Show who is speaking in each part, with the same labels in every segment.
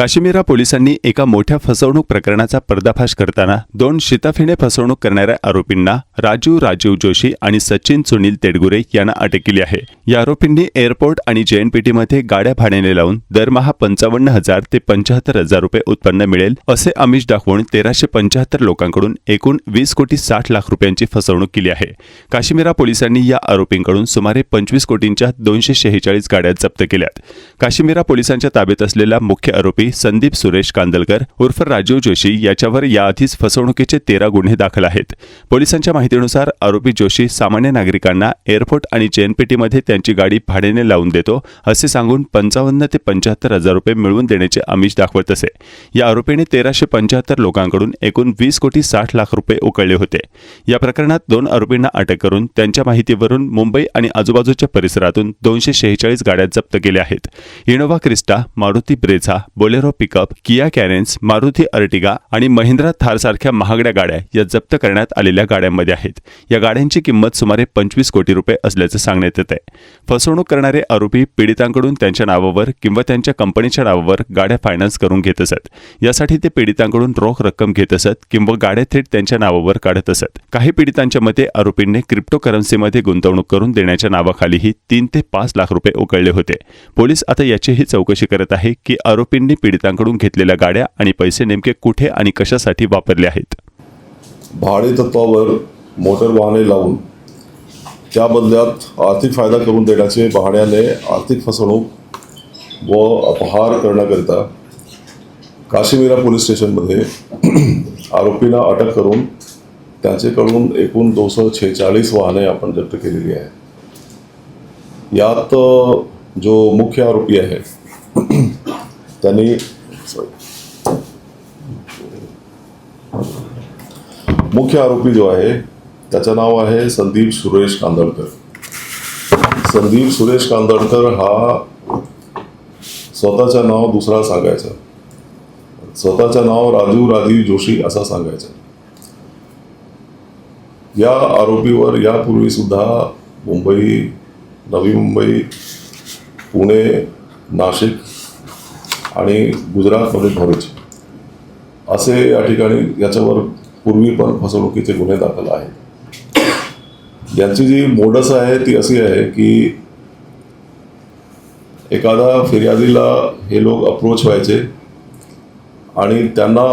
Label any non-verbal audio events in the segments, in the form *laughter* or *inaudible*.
Speaker 1: काश्मीरा पोलिसांनी एका मोठ्या फसवणूक प्रकरणाचा पर्दाफाश करताना दोन शिताफीने फसवणूक करणाऱ्या आरोपींना राजू राजीव जोशी आणि सचिन सुनील तेडगुरे यांना अटक केली आहे. या आरोपींनी एअरपोर्ट आणि जेएनपीटीमध्ये गाड्या भाड्याने लावून दरमहा पंचावन्न हजार ते पंचाहत्तर हजार रुपये उत्पन्न मिळेल असे आमिष दाखवून तेराशे पंचाहत्तर लोकांकडून एकूण वीस कोटी साठ लाख रुपयांची फसवणूक केली आहे. काश्मीरा पोलिसांनी या आरोपींकडून सुमारे पंचवीस कोटींच्या दोनशे शेहेचाळीस गाड्या जप्त केल्यात. काश्मीरा पोलिसांच्या ताब्यात असलेला मुख्य आरोपी आरोपी संदीप सुरेश कांदलकर उर्फ राजीव जोशी याच्यावर याआधीच फसवणुकीचे तेरा गुन्हे दाखल आहेत. पोलिसांच्या माहितीनुसार आरोपी जोशी सामान्य नागरिकांना एअरपोर्ट आणि चेनपेटीमध्ये त्यांची गाडी भाड्याने लावून देतो असे सांगून पंचावन्न ते पंच्याहत्तर हजार रुपये मिळवून देण्याचे आमिष दाखवत असे. या आरोपीने तेराशे पंच्याहत्तर लोकांकडून एकूण वीस कोटी साठ लाख रुपये उकळले होते. या प्रकरणात दोन आरोपींना अटक करून त्यांच्या माहितीवरून मुंबई आणि आजूबाजूच्या परिसरातून दोनशे शेहेचाळीस गाड्या जप्त केल्या आहेत. Innova Crysta Maruti Brezza Bolero pickup Kia Carens Maruti Ertiga आणि महिंद्रा थारसारख्या महागड्या गाड्या या जप्त करण्यात आलेल्या गाड्यांमध्ये आहेत. या गाड्यांची किंमत सुमारे पंचवीस कोटी रुपये असल्याचं सांगण्यात येत आहे फसवणूक करणारे आरोपी पीडितांकडून त्यांच्या नावावर किंवा त्यांच्या कंपनीच्या नावावर गाड्या फायनान्स करून घेत असत. यासाठी ते पीडितांकडून रोख रक्कम घेत असत किंवा गाड्या थेट त्यांच्या नावावर काढत असत. काही पीडितांच्या मते आरोपींनी क्रिप्टो करन्सीमध्ये गुंतवणूक करून देण्याच्या नावाखालीही तीन ते पाच लाख रुपये उकळले होते. पोलीस आता याचीही चौकशी करत आहे की आरोपींनी पीडितांकडून घेतलेल्या गाड्या आणि पैसे नेमके कुठे आणि कशासाठी वापरले आहेत?
Speaker 2: भाडे तत्वावर मोटर वाहने लावून त्या बदल्यात आर्थिक फायदा करून देण्याचे बहाण्याने आर्थिक फसवणूक व अपहार करण्याकरिता काशीमीरा पोलीस स्टेशनमध्ये *clears throat* आरोपींना अटक करून त्यांच्याकडून एकूण दोनशे छेचाळीस वाहने आपण जप्त केलेली आहे यात जो मुख्य आरोपी आहे त्यांनी मुख्य आरोपी जो आहे त्याचं नाव आहे संदीप सुरेश कांदळकर संदीप सुरेश कांदळकर हा स्वतःचं नाव दुसरा सांगायचा. स्वतःचं नाव राजू राजीव जोशी असा सांगायचा. या आरोपीवर यापूर्वी सुद्धा मुंबई नवी मुंबई पुणे नाशिक आणि गुजरातमध्ये भरूच असे या ठिकाणी याच्यावर पूर्वी पण फसवणुकीचे गुन्हे दाखल आहेत. यांची जी मोडस आहे ती अशी आहे की एखादा फिर्यादीला हे लोक अप्रोच व्हायचे आणि त्यांना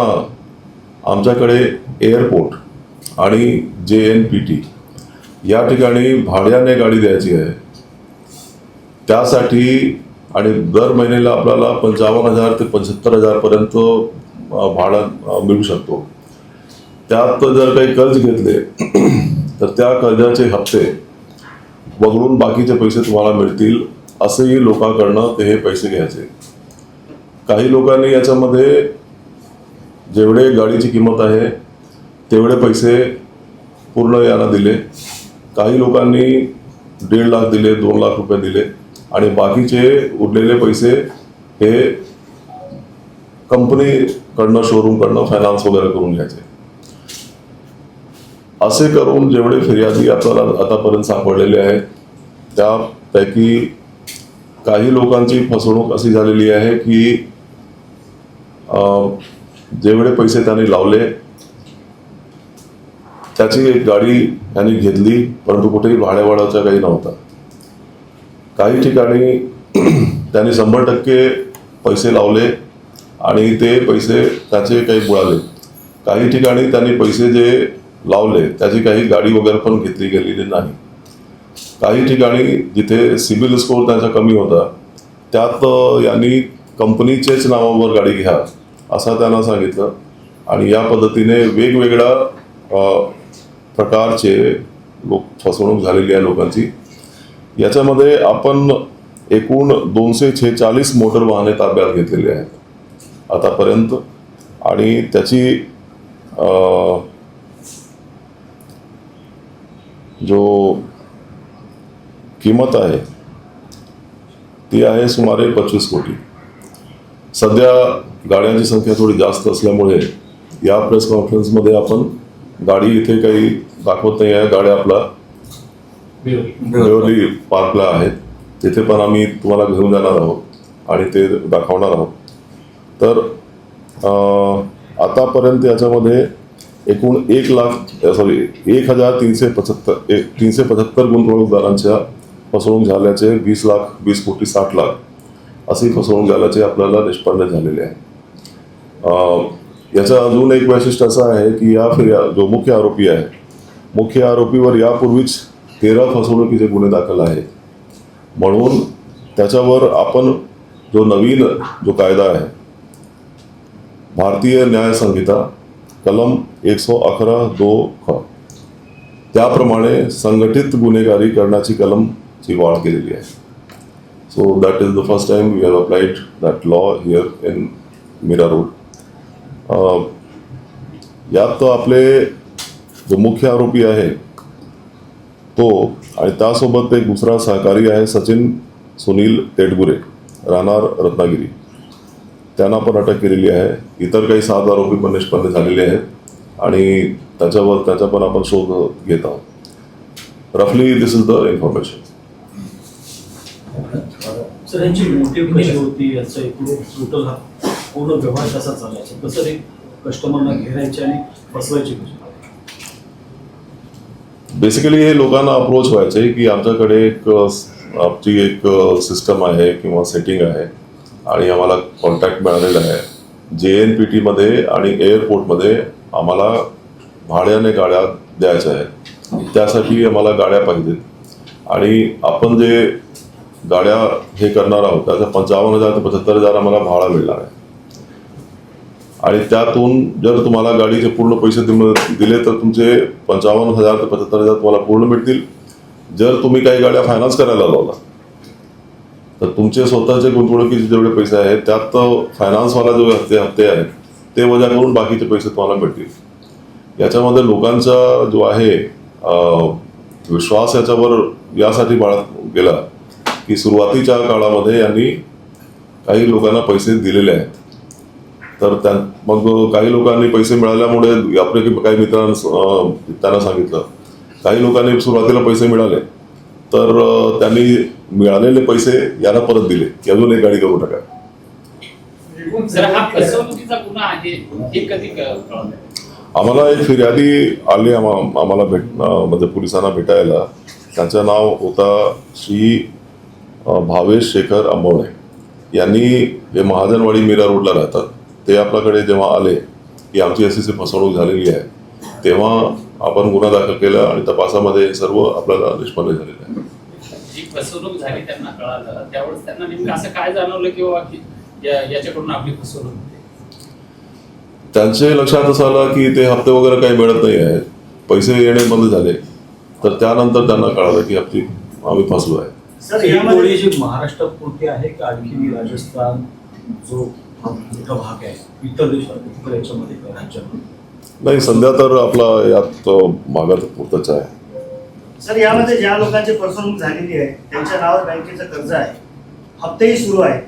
Speaker 2: आमच्याकडे एअरपोर्ट आणि जे एन पी टी या ठिकाणी भाड्याने गाडी द्यायची आहे. त्यासाठी आणि दर महिन्याला आपल्याला पंचावन्न हजार ते पंच्याहत्तर हजारपर्यंत भाडं मिळू शकतो. त्यात जर काही कर्ज घेतले *clears throat* तर त्या कर्जाचे हप्ते वगळून बाकीचे पैसे तुम्हाला मिळतील असंही लोकांकडनं ते हे पैसे घ्यायचे. काही लोकांनी याच्यामध्ये जेवढे गाडीची किंमत आहे तेवढे पैसे पूर्ण याला दिले. काही लोकांनी दीड लाख दिले दोन लाख रुपये दिले. आणि बाकीचे उरलेले पैसे हे कंपनीकडनं शोरूमकडनं फायनान्स वगैरे करून घ्यायचे. असे करून जेवढे फिर्यादी आपल्याला आतापर्यंत सापडलेले आहेत त्यापैकी काही लोकांची फसवणूक अशी झालेली आहे की जेवढे पैसे त्यांनी लावले त्याची एक गाडी त्यांनी घेतली परंतु कुठेही भाड्यावाड्याचा काही नव्हता काही ठिकाणी त्यांनी शंभर टक्के पैसे लावले आणि ते पैसे त्याचे काही बुडाले. काही ठिकाणी त्यांनी पैसे जे लावले त्याची काही गाडी वगैरे पण घेतली गेलेली नाही. काही ठिकाणी जिथे सिबिल स्कोअर त्यांचा कमी होता त्यात यांनी कंपनीचेच नावावर गाडी घ्या असं त्यांना सांगितलं. आणि या पद्धतीने वेगवेगळ्या प्रकारचे लोक फसवणूक झालेली आहे लोकांची. याच्यामध्ये आपण एकूण दोनशे छेचाळीस मोटर वाहने ताब्यात घेतलेली आहेत. आतापर्यंत. आणि त्याची जो किंमत आहे ती आहे सुमारे पंचवीस कोटी. सध्या गाड्यांची संख्या थोडी जास्त असल्यामुळे या प्रेस कॉन्फरन्समध्ये आपण गाडी इथे काही दाखवत नाही आहे. गाड्या आपला बेवली पार्कला आहेत. तिथे पण आम्ही तुम्हाला घेऊन जाणार आहोत आणि ते दाखवणार आहोत. तर आतापर्यंत याच्यामध्ये एकूण एक लाख सॉरी एक हजार तीनशे पचहत्तर एक तीनशे पचहत्तर गुंतवणूकदारांच्या फसवणूक झाल्याचे वीस लाख वीस कोटी साठ लाख अशी फसवणूक झाल्याचे आपल्याला निष्पन्न झालेले आहे. याचं अजून एक वैशिष्ट्य असं आहे की या फिर्या जो मुख्य आरोपी आहे मुख्य आरोपीवर यापूर्वीच तेरा फसवणुकीचे गुन्हे दाखल आहेत. म्हणून त्याच्यावर आपण जो नवीन जो कायदा आहे भारतीय न्याय संहिता कलम एक सौ अकरा दो ख. त्याप्रमाणे संघटित गुन्हेगारी करण्याची कलमची वाढ केलेली आहे. So that is the first time we have applied that law here in Mira Road यात आपले जो मुख्य आरोपी आहे तो आणि त्यासोबत एक दुसरा सहकारी आहे सचिन सुनील तेटगुरे राहणार रत्नागिरी. त्यांना पण अटक केलेली आहे. इतर काही सात आरोपी पण निष्पन्न झालेले आहेत आणि त्याच्यावर त्याचा पण आपण शोध घेत आहोत. रफली this is the information
Speaker 3: sir यांची मोटिव्ह कशी होती? याचा एकूण टोटल हा पूर्ण व्यवहार कसा चालायचा? कसं ते घेरायचे आणि फसवायचे कसे
Speaker 2: बेसिकली हे लोकांना अप्रोच व्हायचे की आमच्याकडे एक आमची एक सिस्टम आहे किंवा सेटिंग आहे आणि आम्हाला कॉन्टॅक्ट मिळालेला आहे. जे एन पी टीमध्ये आणि एअरपोर्टमध्ये आम्हाला भाड्याने गाड्या द्यायच्या आहेत. त्यासाठी आम्हाला गाड्या पाहिजेत. आणि आपण जे गाड्या हे करणार आहोत त्याचा पंचावन्न हजार ते पंच्याहत्तर हजार आम्हाला भाडा मिळणार आहे. आणि त्यातून जर तुम्हाला गाडीचे पूर्ण पैसे दिले तर तुमचे पंचावन्न हजार ते पंच्याहत्तर हजार तुम्हाला पूर्ण मिळतील. जर तुम्ही काही गाड्या फायनान्स करायला लावला तर तुमचे स्वतःचे गुंतवणुकीचे जेवढे पैसे आहेत त्यात फायनान्सवाला जे हप्ते हप्ते आहेत ते वजा करून बाकीचे पैसे तुम्हाला मिळतील. याच्यामध्ये लोकांचा जो आहे विश्वास याच्यावर यासाठी बाळगत गेला की सुरुवातीच्या काळामध्ये यांनी काही लोकांना पैसे दिलेले आहेत. तर त्या मग काही लोकांनी पैसे मिळाल्यामुळे आपले काही- काही मित्रांना त्यांना सांगितलं. काही लोकांनी सुरुवातीला पैसे मिळाले. तर त्यांनी मिळालेले पैसे याला परत दिले. की अजून एक गाडी करू टाका
Speaker 4: सर फसवणुकीचा गुन्हा आहे. कधी क- कळलं
Speaker 2: आम्हाला एक फिर्यादी आली आम्हा- आम्हाला भेट म्हणजे पोलिसांना भेटायला. त्याचं नाव होता श्री भावेश शेखर आंबवणे. यांनी हे महाजनवाडी मीरा रोडला राहतात. ते आपल्याकडे जेव्हा आले की आमची अशी अशी फसवणूक झालेली आहे तेव्हा आपण गुन्हा दाखल केला आणि तपासामध्ये हे सर्व आपल्याला निष्पन्न झालेलं आहे.
Speaker 4: जी फसवणूक झाली त्यांना कळालं त्यावेळेस त्यांना नेमकं असं काय जाणवलं की बाबा की या- याच्याकडून आपली फसवणूक होते?
Speaker 2: त्यांचे लक्षात असं आलं की ते हप्ते वगैरे काही मिळत नाही आहेत पैसे येणे बंद झाले. तर त्यानंतर त्यांना कळालं की आपली आम्ही फसलो आहे.
Speaker 3: ही जी महाराष्ट्रापुरती आहे का? आणखी राजस्थान जो मोठा भाग आहे इतर देशात इतर याच्यामध्ये का राज्यामध्ये
Speaker 2: नाही सध्या तर आपला यात अ, भागात पुरतच आहे.
Speaker 5: सर यामध्ये ज्या लोकांची फसवणूक झालेली आहे त्यांच्या नावावर बँकेचं कर्ज आहे. हप्तेही सुरू आहे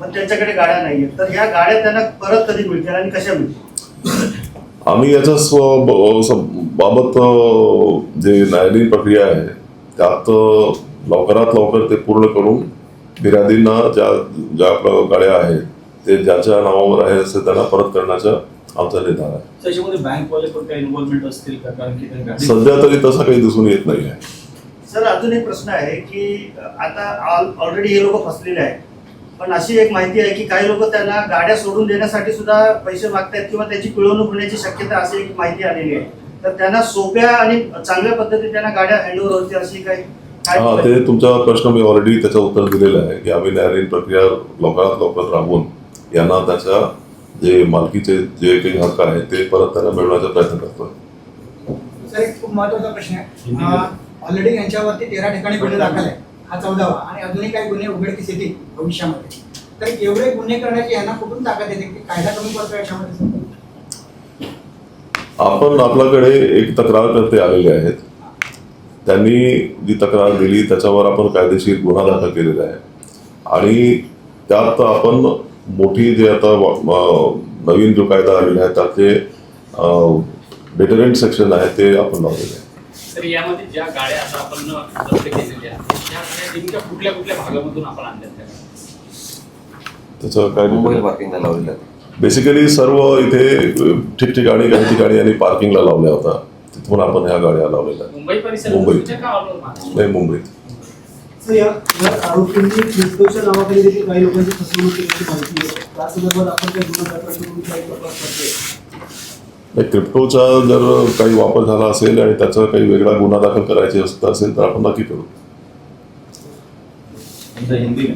Speaker 5: पण त्यांच्याकडे गाड्या नाहीयेत. तर ह्या गाड्या त्यांना परत कधी मिळतील आणि कशा मिळतील?
Speaker 2: आम्ही याच्या बाबत जे न्यायालयीन प्रक्रिया आहे त्यात लवकरात लवकर ते पूर्ण करून फिर्यादींना ज्या ज्या आपल्या गाड्या आहेत ते ज्याच्या नावावर आहे असे त्यांना परत करण्याचा आमचा निर्धार आहे. सध्या तरी तसा काही दिसून येत नाही आहे
Speaker 5: सर अजून एक प्रश्न आहे की आता ऑलरेडी हे लोक फसलेले आहेत. पण अशी एक माहिती आहे की काही लोक त्यांना गाड्या सोडून देण्यासाठी सुद्धा पैसे मागतायत किंवा त्याची पिळवणूक होण्याची शक्यता अशी एक माहिती आलेली आहे. तर त्यांना सोप्या आणि चांगल्या पद्धतीने त्यांना गाड्या हँडओव्हर होतील अशी काही
Speaker 2: हा ते तुमचा प्रश्न मी ऑलरेडी त्याचं उत्तर दिलेलं आहे. की आम्ही न्यायालयीन प्रक्रिया लवकरात लवकर राबवून यांना त्याच्या जे मालकीचे जे काही हक्क आहेत ते परत त्यांना मिळवण्याचा प्रयत्न करतोय.
Speaker 6: सर एक खूप महत्त्वाचा प्रश्न आहे. ऑलरेडी यांच्यावरती तेरा ठिकाणी गुन्हे दाखल आहे हा चौदावा. आणि अजूनही काही गुन्हे उघडकीस येतील भविष्यामध्ये. तर एवढे गुन्हे करण्याची यांना कुठून ताकद येते? की कायदा कमी पडतो याच्यामध्ये?
Speaker 2: आपण आपल्याकडे एक तक्रारकर्ते आलेले आहेत त्यांनी जी तक्रार दिली त्याच्यावर आपण कायदेशीर गुन्हा दाखल केलेला आहे. आणि त्यात आपण मोठी जे आता नवीन जो कायदा आलेला आहे त्यातले डिटरंट सेक्शन आहे ते आपण लावलेले आहे.
Speaker 4: तर यामध्ये ज्या गाड्या आता आपण जप्त केलेल्या आहेत त्या गाड्या नेमक्या कुठल्या कुठल्या भागामधून आपण आणल्या त्या?
Speaker 2: त्याचं काय
Speaker 7: पार्किंगला लावलेलं आहे
Speaker 2: बेसिकली सर्व इथे ठिकठिकाणी काही ठिकाणी यांनी पार्किंगला लावल्या होत्या. तिथून आपण ह्या गाड्या लावलेल्या.
Speaker 4: मुंबई?
Speaker 2: नाही मुंबईत.
Speaker 7: या या आरोपींनी क्रिप्टोच्या नावाखाली देखील काही लोकांची फसवणूक केल्याची माहिती आहे. त्या संदर्भात आपण काही गुन्हा दाखल करून काही तपास करतोय.
Speaker 2: नाही, क्रिप्टोचा जर काही वापर झाला असेल आणि त्याचा काही वेगळा गुन्हा दाखल करायचा असेल तर आपण नक्की करू.
Speaker 3: हिंदी.